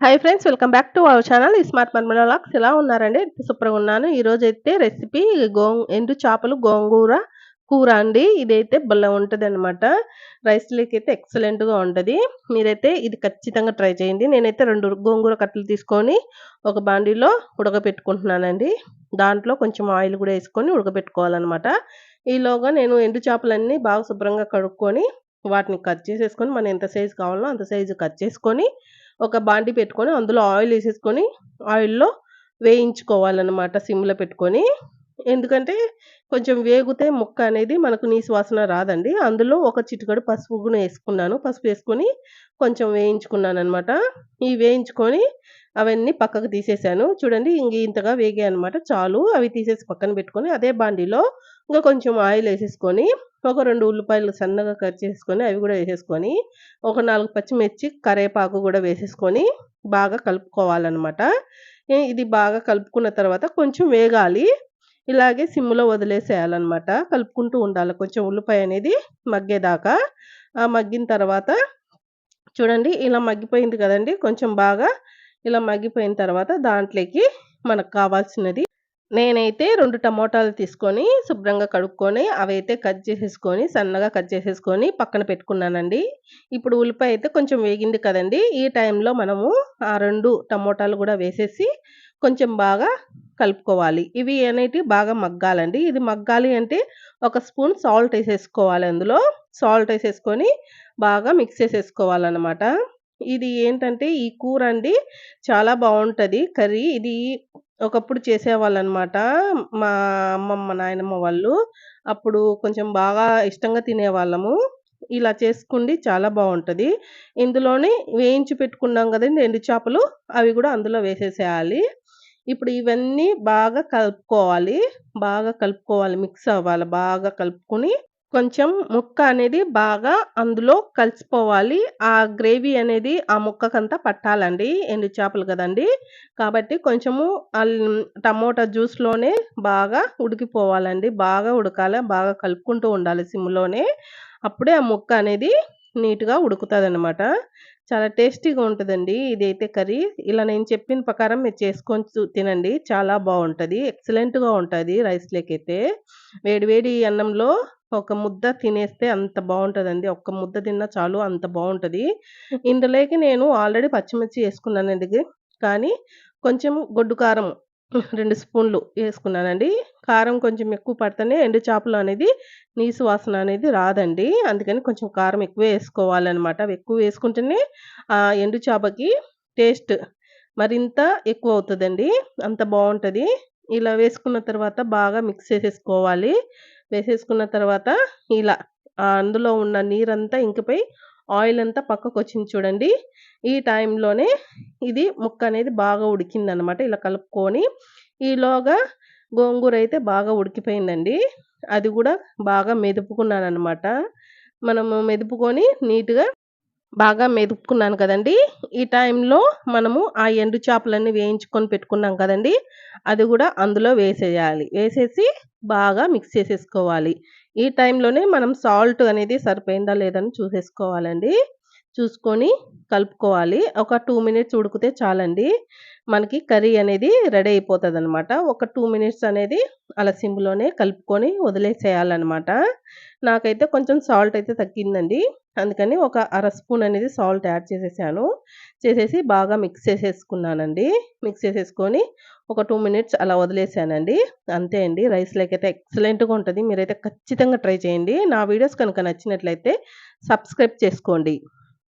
Hi friends welcome back to our channel ఈ smart మర్మల లాక్స్ ఎలా ఉన్నారండి? సూపర్గా ఉన్నాను. ఈరోజు అయితే రెసిపీ గో ఎండు చేపలు గోంగూర కూర అండి. ఇదైతే భలే ఉంటుంది అనమాట రైస్లోకి అయితే ఎక్సలెంట్గా ఉంటుంది. మీరైతే ఇది ఖచ్చితంగా ట్రై చేయండి. నేనైతే రెండు గోంగూర కట్టలు తీసుకొని ఒక బాండీలో ఉడకబెట్టుకుంటున్నానండి. దాంట్లో కొంచెం ఆయిల్ కూడా వేసుకొని ఉడకబెట్టుకోవాలన్నమాట. ఈలోగా నేను ఎండు చేపలన్నీ బాగా శుభ్రంగా కడుక్కొని వాటిని కట్ చేసేసుకొని మనం ఎంత సైజు కావాలో అంత సైజు కట్ చేసుకొని ఒక బాండి పెట్టుకొని అందులో ఆయిల్ వేసేసుకొని ఆయిల్లో వేయించుకోవాలన్నమాట సిమ్లో పెట్టుకొని. ఎందుకంటే కొంచెం వేగితే ముక్క అనేది మనకు నీసు వాసన రాదండి. అందులో ఒక చిటికడు పసుపు కూడా వేసుకున్నాను. పసుపు వేసుకొని కొంచెం వేయించుకున్నాను అనమాట ఈ వేయించుకొని అవన్నీ పక్కకు తీసేసాను చూడండి ఇంక ఇంతగా వేగాయి అనమాట చాలు అవి తీసేసి పక్కన పెట్టుకొని అదే బాండీలో ఇంకా కొంచెం ఆయిల్ వేసేసుకొని ఒక రెండు ఉల్లిపాయలు సన్నగా కట్ చేసుకొని అవి కూడా వేసేసుకొని ఒక నాలుగు పచ్చిమిర్చి కరేపాకు కూడా వేసేసుకొని బాగా కలుపుకోవాలన్నమాట. ఇది బాగా కలుపుకున్న తర్వాత కొంచెం వేగాలి. ఇలాగే సిమ్లో వదిలేసేయాలన్నమాట. కలుపుకుంటూ ఉండాలి. కొంచెం ఉల్లిపాయ అనేది మగ్గేదాకా. ఆ మగ్గిన తర్వాత చూడండి ఇలా మగ్గిపోయింది కదండి. కొంచెం బాగా ఇలా మగ్గిపోయిన తర్వాత దాంట్లోకి మనకు కావాల్సినది నేనైతే రెండు టమోటాలు తీసుకొని శుభ్రంగా కడుక్కొని అవైతే కట్ చేసేసుకొని సన్నగా కట్ చేసేసుకొని పక్కన పెట్టుకున్నానండి. ఇప్పుడు ఉల్లిపాయ అయితే కొంచెం వేగింది కదండి. ఈ టైంలో మనము ఆ రెండు టమోటాలు కూడా వేసేసి కొంచెం బాగా కలుపుకోవాలి. ఇవి అనేటివి బాగా మగ్గాలండి. ఇది మగ్గాలి అంటే ఒక స్పూన్ సాల్ట్ వేసేసుకోవాలి అందులో. సాల్ట్ వేసేసుకొని బాగా మిక్స్ చేసేసుకోవాలన్నమాట. ఇది ఏంటంటే ఈ కూర అండి చాలా బాగుంటుంది. కర్రీ ఇది ఒకప్పుడు చేసేవాళ్ళనమాట. మా అమ్మమ్మ నాయనమ్మ వాళ్ళు. అప్పుడు కొంచెం బాగా ఇష్టంగా తినేవాళ్ళము. ఇలా చేసుకుండి చాలా బాగుంటుంది. ఇందులోనే వేయించి పెట్టుకున్నాం కదండి ఎండు చేపలు. అవి కూడా అందులో వేసేసేయాలి. ఇప్పుడు ఇవన్నీ బాగా కలుపుకోవాలి. బాగా కలుపుకోవాలి. మిక్స్ అవ్వాలి. బాగా కలుపుకొని కొంచెం ముక్క అనేది బాగా అందులో కలిసిపోవాలి. ఆ గ్రేవీ అనేది ఆ ముక్కకంతా పట్టాలండి. ఎండు చేపలు కదండి. కాబట్టి కొంచెము టమోటా జ్యూస్లోనే బాగా ఉడికిపోవాలండి. బాగా ఉడకాలి బాగా కలుపుకుంటూ ఉండాలి సిమ్లోనే. అప్పుడే ఆ ముక్క అనేది నీట్గా ఉడుకుతుంది అనమాట చాలా టేస్టీగా ఉంటుందండి ఇదైతే కర్రీ. ఇలా నేను చెప్పిన ప్రకారం మీరు చేసుకొని తినండి. చాలా బాగుంటుంది. ఎక్సలెంట్గా ఉంటుంది రైస్లోకి అయితే వేడివేడి అన్నంలో ఒక ముద్ద తినేస్తే అంత బాగుంటుందండి ఒక్క ముద్ద తిన్నా చాలు అంత బాగుంటుంది ఇందులోకి నేను ఆల్రెడీ పచ్చిమిర్చి వేసుకున్నానండి కానీ కొంచెం గొడ్డు కారం రెండు స్పూన్లు వేసుకున్నానండి కారం కొంచెం ఎక్కువ పడితేనే ఎండు చేపలు అనేది నీసు వాసన అనేది రాదండి. అందుకని కొంచెం కారం ఎక్కువ వేసుకోవాలన్నమాట అవి ఎక్కువ వేసుకుంటేనే ఆ ఎండు చేపకి టేస్ట్ మరింత ఎక్కువ అవుతుందండి. అంత బాగుంటుంది ఇలా వేసుకున్న తర్వాత బాగా మిక్స్ చేసేసుకోవాలి. వేసేసుకున్న తర్వాత ఇలా అందులో ఉన్న నీరంతా ఇంకిపోయి ఆయిల్ అంతా పక్కకు వచ్చింది చూడండి. ఈ టైంలోనే ఇది ముక్క అనేది బాగా ఉడికిందనమాట. ఇలా కలుపుకొని ఈలోగా గోంగూర అయితే బాగా ఉడికిపోయిందండి. అది కూడా బాగా మెదుపుకున్నాను అనమాట మనము మెదుపుకొని నీట్గా బాగా మెదుపుకున్నాను కదండి. ఈ టైంలో మనము ఆ ఎండు చేపలన్నీ వేయించుకొని పెట్టుకున్నాం కదండి. అది కూడా అందులో వేసేయాలి. వేసేసి బాగా మిక్స్ చేసేసుకోవాలి. ఈ టైంలోనే మనం సాల్ట్ అనేది సరిపోయిందా లేదని చూసేసుకోవాలండి. చూసుకొని కలుపుకోవాలి. ఒక టూ మినిట్స్ ఉడికితే చాలండి. మనకి కర్రీ అనేది రెడీ అయిపోతుంది అనమాట ఒక టూ మినిట్స్ అనేది అలా సిమ్లోనే కలుపుకొని వదిలేసేయాలన్నమాట. నాకైతే కొంచెం సాల్ట్ అయితే తగ్గిందండి. అందుకని ఒక అర స్పూన్ అనేది సాల్ట్ యాడ్ చేసేసాను. చేసేసి బాగా మిక్స్ చేసేసుకున్నానండి. మిక్స్ చేసేసుకొని ఒక టూ మినిట్స్ అలా వదిలేసానండి. అంతే అండి. రైస్ అయితే ఎక్సలెంట్గా ఉంటుంది. మీరైతే ఖచ్చితంగా ట్రై చేయండి. నా వీడియోస్ కనుక నచ్చినట్లయితే సబ్స్క్రైబ్ చేసుకోండి.